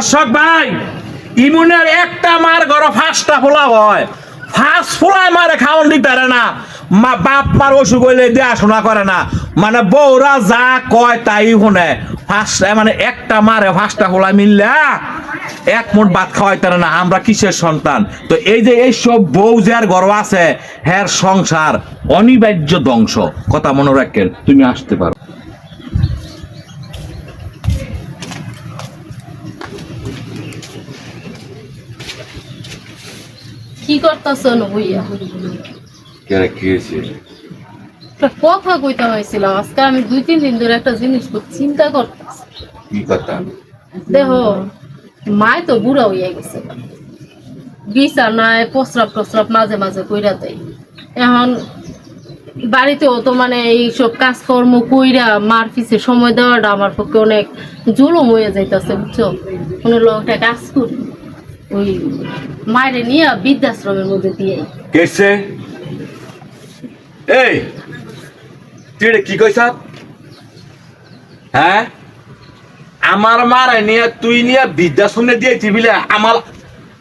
দর্শক ভাই, ইমুনের একটা মার ঘর ফাঁসটা ফোলা হয়। ফাঁস ফোলায় মারে খাওয়ান দিতে পারে না। মা বাপ মার অসুখ হইলে দেখাশোনা করে না। মানে বউরা যা কয় তাই শুনে। ফাঁসটা মানে একটা মারে ফাঁসটা ফোলা মিললে, এক মুঠ ভাত খাওয়াইতে না। আমরা কিসের সন্তান? তো এই যে এইসব বউ যার গর্ব আছে হ্যার সংসার অনিবার্য ধ্বংস। কথা মনে রাখেন, তুমি আসতে পারো। কি করতেছ নবইয়া কেন কি হয়েছে? একটা কথা কইতে হয়েছিল আজকে আমি দুই তিন দিন ধরে একটা জিনিস খুব চিন্তা করতেছি। কি কথা? দেহ মায় তো বুড়া হইয়া গেছে। বিছানায় প্রস্রাব প্রস্রাব মাঝে মাঝে কইরা দেয়। এখন বাড়িতেও তো মানে এইসব কাজকর্ম কইরা মার পিছে সময় দেওয়াটা আমার পক্ষে অনেক জুলুম হয়ে যাইতেছে বুঝছ? কোনো লোকটা কাজ করি। ওই মায়ের নিয়ে বৃদ্ধাশ্রমের মধ্যে দিয়ে কেছে? এই তুই এটা কি কইছ? হ্যাঁ? আমার মারে নিয়ে তুই নিয়ে বৃদ্ধাশ্রমে দিয়েছি বিলে আমার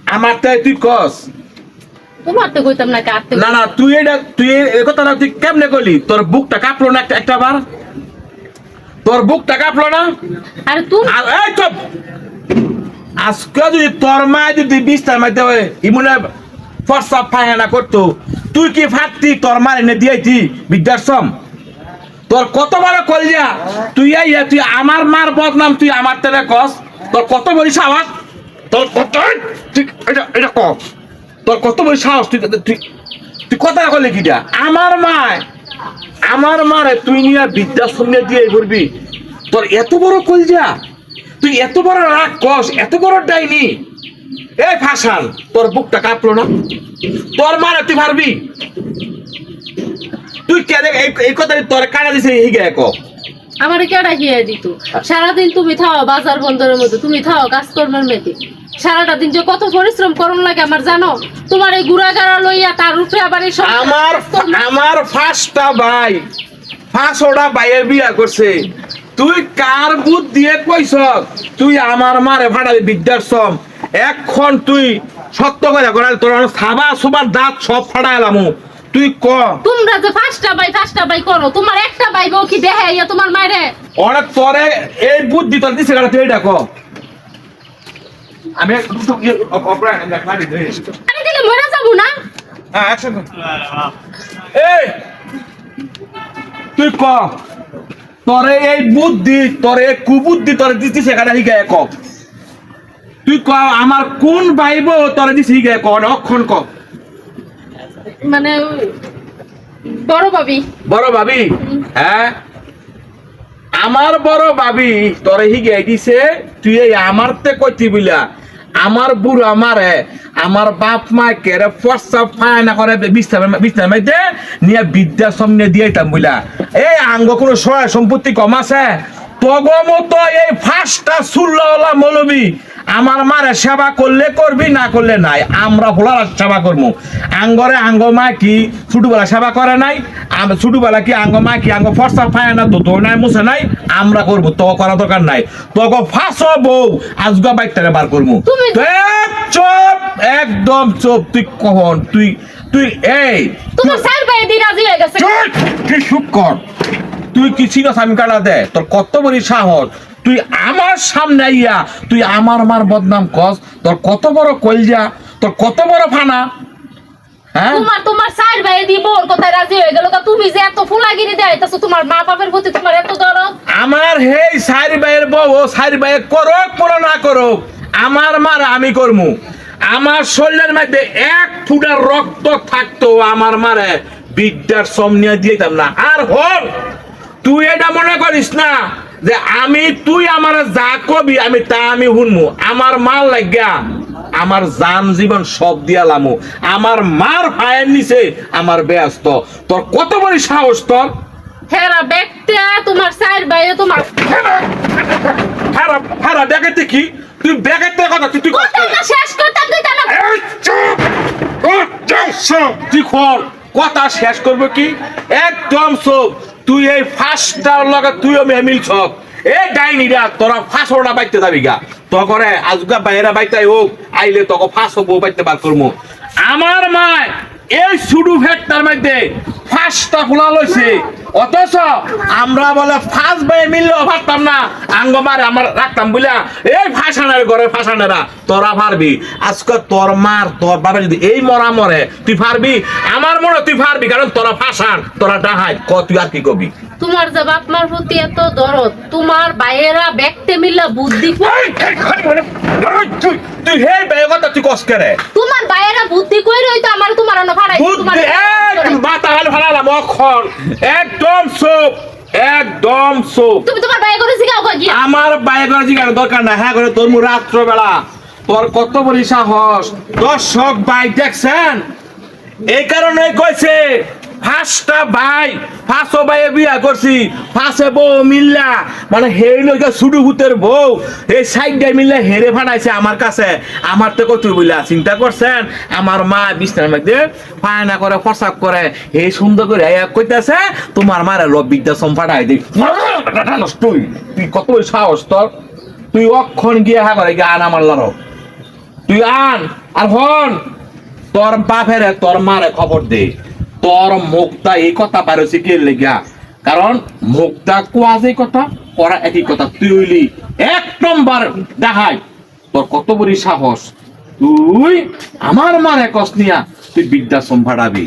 আমার তাই তুই কস। তোমার তো কইতাম না কাটতে না না তুই এটা তুই এই কথাটা তুই কেমনে করলি তোর বুকটা কাঁপলো না একটা বার তোর বুকটা কাঁপলো না? আরে তুমি এই চুপ! আজকে যদি তোর মা যদি বিস্তার মাইতে হয় ইমুনে ফর্সা ফায়না করতো, তুই কি ফাটতি তোর মা এনে দিয়েছি বৃদ্ধাশ্রম? তোর কত বড় কলিয়া তুই এই তুই আমার মার বদনাম তুই আমার তেলে কস, তোর কত বড় সাহস? তোর কত এটা এটা কর তোর কত বড় সাহস তুই তুই তুই কথা করলি কিটা আমার মায়, আমার মারে তুই নিয়ে বৃদ্ধাশ্রম নিয়ে দিয়ে করবি তোর এত বড় কলজা? তুই এত বড় রাগ কস এত বড় ডাইনি। এই ফাসান তোর বুকটা কাঁপলো না? তোর মারে তুই পারবি? তুই কে দেখ এই- কথা তোর কানা দিছে হিগে এক আমার কেডা হিয়া দিত? সারাদিন তুমি থাও বাজার বন্দরের মধ্যে তুমি থাও কাজকর্মের মেতে সারাটা দিন যে কত পরিশ্রম করন লাগে আমার জানো? তোমার এই গুড়াগাড়া লইয়া তার উপরে আবার এই আমার আমার ফার্স্টটা ভাই ফার্স্ট ওটা বাইরে বিয়া করছে। তুই কার বুধ দিয়ে কইছ? তুই আমার মারে ভাড়ালি বৃদ্ধাশ্রম এখন তুই সত্য করে করাল তোর সাবা সুবার দাঁত সব ফাড়াইলাম তুই ক? তোমরা যে পাঁচটা বাই পাঁচটা বাই করো তোমার একটা বাই বউ কি দেখে ইয়া তোমার মায়েরে? অনেক তোরে এই বুদ্ধি তোর দিছে কারণ তুই এটা ক। আমি ইয়ে অপরাধ আরে দিলে মরে যাব না? হ্যাঁ অ্যাকশন এই! তুই ক? তোরে এই বুদ্ধি তোরে কুবুদ্ধি তোরে দিছি সেখানে হিগে ক। তুই ক আমার কোন ভাইব তোরে দিছি হিগে ক অক্ষণ ক। মানে বড় ভাবি। বড় ভাবি? হ্যাঁ? আমার বড় ভাবি তোরে হিগে দিছে তুই এই আমার তে কইতি বিলা আমার বুড়ো আমারে, আমার বাপ মা কেরে ফর্সা ফায়না করে বিস্তার মাইতে নিয়ে সামনে দিয়ে দিয়েতাম বুলা এই আঙ্গ কোনো সহায় সম্পত্তি কম আছে? তগ মতো এই ফার্স্টটা সুল্লাওয়ালা মৌলবী। আমার মারে সেবা করলে করবি না করলে নাই। আমরা ভোলার সেবা করব। আঙ্গরে আঙ্গ মা কি? ছোটবেলা সেবা করে নাই। আম- ছোটবেলা কি আঙ্গ মা কি? আঙ্গ ফর্সা পায় না দুধ নাই মুছে নাই। আমরা করব। তো করা দরকার নাই। তোকে ফাঁস বউ আজগা বাইকটারে বার করব। এক একদম চুপ। তুই কখন তুই তুই এই তোমার স্যার ভাই দি রাজি হয়ে গেছে। চুপ! চুপ কর। তুই কি চিনস আমি কাটা দে? তোর কত বড় সাহস? তুই আমার সামনে আইয়া তুই আমার মার বদনাম কস। তোর কত বড় কলজা? তোর কত বড় ফানা? হ্যাঁ? তোমার তোমার স্যার ভাই দি বোর কথায় রাজি হয়ে গেল তা তুমি যে এত ফুলাগিরি দেয় তোমার মা বাপের প্রতি তোমার এত দরদ? আমার হেই সাইর ভাইয়ের বউ ও সাইর ভাইয়ের করুক পুরো না করুক আমার মার আমি করমু। আমার শরীরের মধ্যে এক ফুটার রক্ত থাকতো আমার মারে বিদ্যার সম দিয়ে দিতাম না। আর হল তুই এটা মনে করিস না যে আমি তুই আমার যা কবি আমি তা আমি শুনমু। আমার মাল লাগিয়া আমার জান জীবন সব দিয়া লামু। আমার মার ফায়ের নিচে আমার ব্যস্ত। তোর কত বড় সাহস তোর? হেরা ব্যক্তি তোমার স্যার ভাই তোমার হারা হারা ব্যাগেতে কি? তুই ব্যাগেতে কথা তুই তুই কথা শেষ করতে দিতে না এই চুপ! ও, যাও, চুপ! তুই খর কথা শেষ করব কি? একদম চুপ। তুই এই ফার্স্টটার লগে তুই মেহমিল ছক এ ডাইনিরা তোরা ফাঁসোটা বাইতে যাবি গা। তখন আজগা বাইরা বাইতাই হোক, আইলে তখন ফাঁস হব বাইতে বার করব আমার মায় এই সুডু ফেটটার মধ্যে ফাঁসটা খোলা লইছে। অথচ আমরা বলে ফাঁস বাই মিললেও পারতাম না। আঙ্গমারে আমার রাখতাম বুঝলা? এই ফাঁসানের ঘরে ফাঁসানেরা তোরা পারবি আজকে তোর মার তোর বাবা যদি এই মরা মরে তুই পারবি আমার মনে তুই পারবি কারণ তোরা ফাঁসান তোরা ডাহাই। ক তুই আর কি কবি? তোমার যে বাপ মার প্রতি এত দরদ তোমার বাইরেরা ব্যক্তি মিল্লা বুদ্ধি কই- তুই হে বেয়ে কথা তুই কস করে তোমার বাইরেরা বুদ্ধি কই রইতো আমার তোমার অন্য তোমার অক্ষর একদম সোপ একদম সোপ তুমি তোমার বাইরে করে শিখাও কই গিয়া আমার বাইরে করে জিজ্ঞাসা দরকার না হ্যাঁ করে তোর মু রাত্রবেলা। তোর কত বড় সাহস। দর্শক ভাই দেখছেন? এই কারণে কইছে ফার্স্টটা ভাই ফাঁসো ভাই বিয়া করছি, ফাঁসে বউ মিল্লা। মানে হেই লইকা সুডু ভূতের বউ, এই সাইডটাই মিল্লা হেরে ফাটাইছে আমার কাছে। আমার তো কত বইলা, চিন্তা করছেন? আমার মা বিছনার মধ্যে ফায়না করে প্রসাব করে এই সুন্দর করে এক কইতাছে, তোমার মারে লো বিদ্যা সম ফাটাই দিই তুই তুই কত সাহস তোর? তুই অক্ষণ গিয়ে হা করে আন আমার লড়ো তুই আন, আর হন, তোর বাপের, তোর মারে খবর দে। তোর মুক্তা এই কথা পারছি কে লেগা। কারণ মুক্তা কোয়া যে কথা করা একই কথা। তুই হইলি এক নম্বর দেখাই তোর কত বড় সাহস? তুই আমার মারে কস নিয়া। তুই বিদ্যা সম্ভাড়াবি